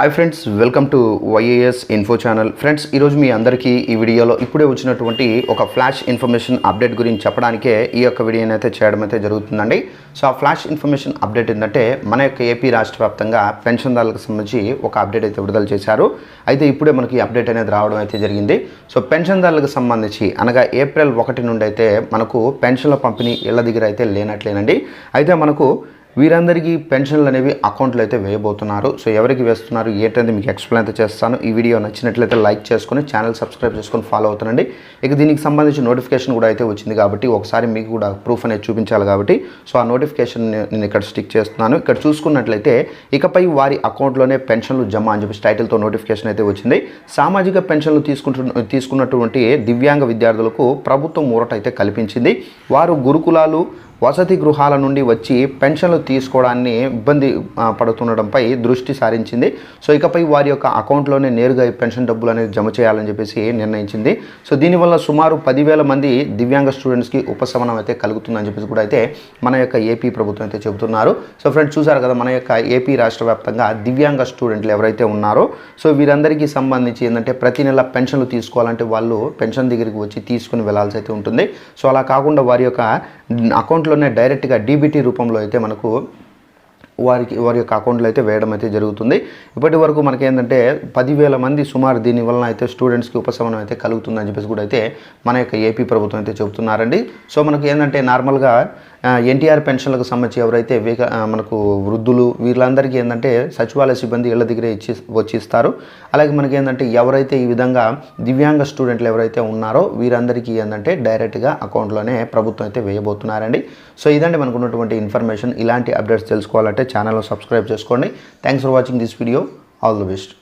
Hi friends welcome to YAS info channel friends ఈరోజు మీ అందరికీ ఈ వీడియోలో ఇప్పుడే వచ్చినటువంటి ఒక ఫ్లాష్ ఇన్ఫర్మేషన్ అప్డేట్ గురించి చెప్పడానికే ఈ యొక్క వీడియోని అయితే చేయడం అయితే జరుగుతుందండి. సో ఆ ఫ్లాష్ ఇన్ఫర్మేషన్ అప్డేట్ ఏంటంటే మన యొక్క ఏపీ రాష్ట్ర వ్యాప్తంగా పెన్షన్దారులకు సంబంధించి ఒక అప్డేట్ అయితే విడుదల చేశారు. అయితే ఇప్పుడే మనకి అప్డేట్ అనేది రావడం అయితే జరిగింది. సో పెన్షన్దారులకు సంబంధించి అనగా ఏప్రిల్ ఒకటి నుండి అయితే మనకు పెన్షన్ల పంపిణీ ఇళ్ళ దగ్గర అయితే లేనట్లేనండి. అయితే మనకు వీరందరికీ పెన్షన్లు అనేవి అకౌంట్లో అయితే వేయబోతున్నారు. సో ఎవరికి వేస్తున్నారు ఏంటంటే మీకు ఎక్స్ప్లెయిన్ అయితే చేస్తాను. ఈ వీడియో నచ్చినట్లయితే లైక్ చేసుకొని ఛానల్ సబ్స్క్రైబ్ చేసుకొని ఫాలో అవుతానండి ఇక దీనికి సంబంధించి నోటిఫికేషన్ కూడా అయితే వచ్చింది కాబట్టి ఒకసారి మీకు కూడా ప్రూఫ్ అనేది చూపించాలి కాబట్టి సో ఆ నోటిఫికేషన్ నేను ఇక్కడ స్టిక్ చేస్తున్నాను. ఇక్కడ చూసుకున్నట్లయితే ఇకపై వారి అకౌంట్లోనే పెన్షన్లు జమ అని చెప్పి టైటిల్తో నోటిఫికేషన్ అయితే వచ్చింది. సామాజిక పెన్షన్లు తీసుకుంటు తీసుకున్నటువంటి దివ్యాంగ విద్యార్థులకు ప్రభుత్వం ఊరట అయితే కల్పించింది. వారు గురుకులాలు వసతి గృహాల నుండి వచ్చి పెన్షన్లు తీసుకోవడాన్ని ఇబ్బంది పడుతుండడంపై దృష్టి సారించింది. సో ఇకపై వారి యొక్క అకౌంట్లోనే నేరుగా ఈ పెన్షన్ డబ్బులు అనేది జమ చేయాలని చెప్పేసి నిర్ణయించింది. సో దీనివల్ల సుమారు పదివేల మంది దివ్యాంగ స్టూడెంట్స్కి ఉపశమనం అయితే కలుగుతుందని చెప్పేసి కూడా అయితే మన యొక్క ఏపీ ప్రభుత్వం అయితే చెబుతున్నారు. సో ఫ్రెండ్స్ చూసారు కదా మన యొక్క ఏపీ రాష్ట్ర వ్యాప్తంగా దివ్యాంగ స్టూడెంట్లు ఎవరైతే ఉన్నారో సో వీరందరికీ సంబంధించి ఏంటంటే ప్రతి నెల పెన్షన్లు తీసుకోవాలంటే వాళ్ళు పెన్షన్ దగ్గరికి వచ్చి తీసుకుని వెళ్ళాల్సి అయితే ఉంటుంది. సో అలా కాకుండా వారి యొక్క అకౌంట్లో అకౌంట్లోనే డైరెక్ట్గా డీబీటీ రూపంలో అయితే మనకు వారికి వారి యొక్క అకౌంట్లో అయితే వేయడం అయితే జరుగుతుంది. ఇప్పటి వరకు మనకి ఏంటంటే పదివేల మంది సుమారు దీని వలన అయితే స్టూడెంట్స్కి ఉపశమనం అయితే కలుగుతుందని చెప్పేసి కూడా అయితే మన యొక్క ఏపీ ప్రభుత్వం అయితే చెబుతున్నారండి. సో మనకి ఏంటంటే నార్మల్గా ఎన్టీఆర్ పెన్షన్లకు సంబంధించి ఎవరైతే వేక మనకు వృద్ధులు వీళ్ళందరికీ ఏంటంటే సచివాలయ సిబ్బంది ఇళ్ళ దగ్గరే ఇచ్చి వచ్చిస్తారు. అలాగే మనకి ఏంటంటే ఎవరైతే ఈ విధంగా దివ్యాంగ స్టూడెంట్లు ఎవరైతే ఉన్నారో వీరందరికీ ఏంటంటే డైరెక్ట్గా అకౌంట్లోనే ప్రభుత్వం అయితే వేయబోతున్నారండి. సో ఇదండి మనకు ఉన్నటువంటి ఇన్ఫర్మేషన్. ఇలాంటి అప్డేట్స్ తెలుసుకోవాలంటే ఛానల్ సబ్స్క్రైబ్ చేసుకోండి. Thanks for watching this video. All the best.